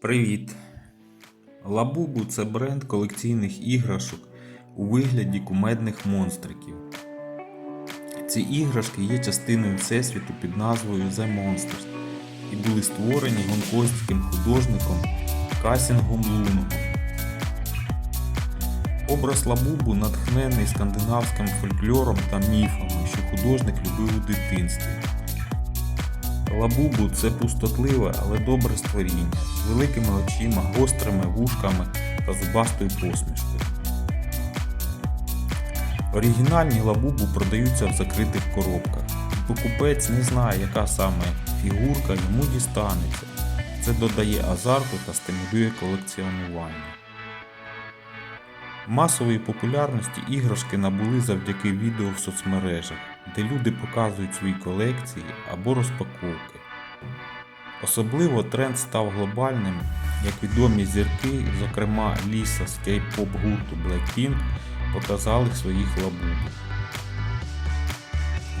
Привіт! Лабубу це бренд колекційних іграшок у вигляді кумедних монстриків. Ці іграшки є частиною всесвіту під назвою The Monsters і були створені гонконгським художником Касінгом Лунгом. Образ Лабубу натхнений скандинавським фольклором та міфами, що художник любив у дитинстві. Лабубу це пустотливе, але добре створіння з великими очима, гострими вушками та зубастою посмішкою. Оригінальні лабубу продаються в закритих коробках, покупець не знає, яка саме фігурка йому дістанеться. Це додає азарту та стимулює колекціонування. Масової популярності іграшки набули завдяки відео в соцмережах, де люди показують свої колекції або розпаковки. Особливо тренд став глобальним, як відомі зірки, зокрема Ліса з кей-поп гурту Blackpink, показали своїх лабубу.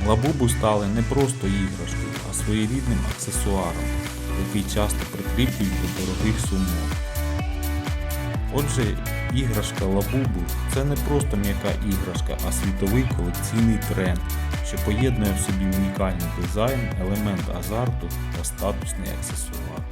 Лабубу стали не просто іграшкою, а своєрідним аксесуаром, який часто прикріплюють до дорогих сумок. Отже, іграшка Лабубу це не просто м'яка іграшка, а світовий колекційний тренд, що поєднує в собі унікальний дизайн, елемент азарту та статусний аксесуар.